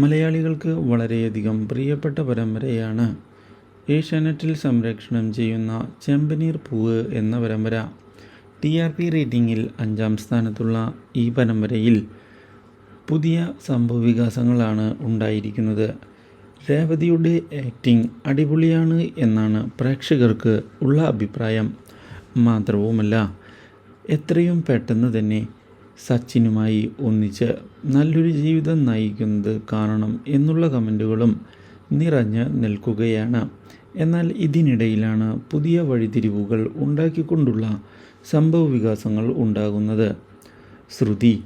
മലയാളികൾക്ക് വളരെയധികം പ്രിയപ്പെട്ട പരമ്പരയാണ് ഏഷ്യാനെറ്റിൽ സംരക്ഷണം ചെയ്യുന്ന ചെമ്പനീർ പൂവ് എന്ന പരമ്പര. ടി ആർ പി റേറ്റിംഗിൽ അഞ്ചാം സ്ഥാനത്തുള്ള ഈ പരമ്പരയിൽ പുതിയ സംഭവവികാസങ്ങളാണ് ഉണ്ടായിരിക്കുന്നത്. രേവതിയുടെ ആക്ടിംഗ് അടിപൊളിയാണ് എന്നാണ് പ്രേക്ഷകർക്ക് ഉള്ള അഭിപ്രായം. മാത്രവുമല്ല എത്രയും പെട്ടെന്ന് തന്നെ സച്ചിനുമായി ഒന്നിച്ച് നല്ലൊരു ജീവിതം നയിക്കുന്നത് കാണണം എന്നുള്ള കമന്റുകളും നിറഞ്ഞ് നിൽക്കുകയാണ്. എന്നാൽ ഇതിനിടയിലാണ് പുതിയ വഴിതിരിവുകൾ ഉണ്ടാക്കിക്കൊണ്ടുള്ള സംഭവ വികാസങ്ങൾ ഉണ്ടാകുന്നത്. ശ്രുതി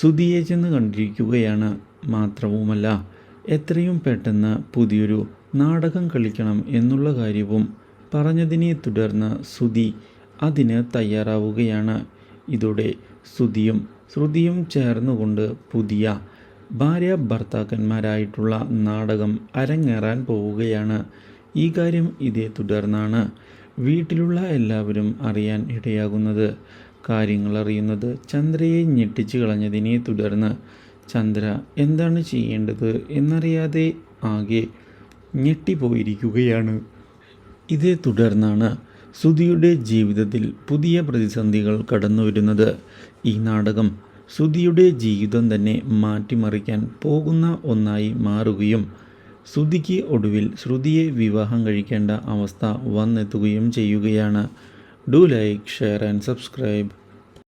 ശ്രുതിയെ ചെന്ന് കണ്ടിരിക്കുകയാണ് മാത്രവുമല്ല എത്രയും പെട്ടെന്ന് പുതിയൊരു നാടകം കളിക്കണം എന്നുള്ള കാര്യവും പറഞ്ഞതിനെ തുടർന്ന് ശ്രുതി അതിന് തയ്യാറാവുകയാണ്. ഇതോടെ ശ്രുതിയും ശ്രുതിയും ചേർന്നുകൊണ്ട് പുതിയ ഭാര്യ ഭർത്താക്കന്മാരായിട്ടുള്ള നാടകം അരങ്ങേറാൻ പോവുകയാണ്. ഈ കാര്യം ഇതേ തുടർന്നാണ് വീട്ടിലുള്ള എല്ലാവരും അറിയാൻ ഇടയാകുന്നത്. കാര്യങ്ങൾ അറിയുന്നത് ചന്ദ്രയെ ഞെട്ടിച്ചു കളഞ്ഞതിനെ തുടർന്ന് ചന്ദ്ര എന്താണ് ചെയ്യേണ്ടത്? എന്നറിയാതെ ആകെ ഞെട്ടിപ്പോയിരിക്കുകയാണ്. ഇതേ തുടർന്നാണ് സുധിയുടെ ജീവിതത്തിൽ പുതിയ പ്രതിസന്ധികൾ കടന്നു വരുന്നത് ഈ നാടകം സുധിയുടെ ജീവിതം തന്നെ മാറ്റിമറിക്കാൻ പോകുന്ന ഒന്നായി മാറുകയും സുധിക്ക് ഒടുവിൽ ശ്രുതിയെ വിവാഹം കഴിക്കേണ്ട അവസ്ഥ വന്നെത്തുകയും ചെയ്യുകയാണ്. Do like share and subscribe.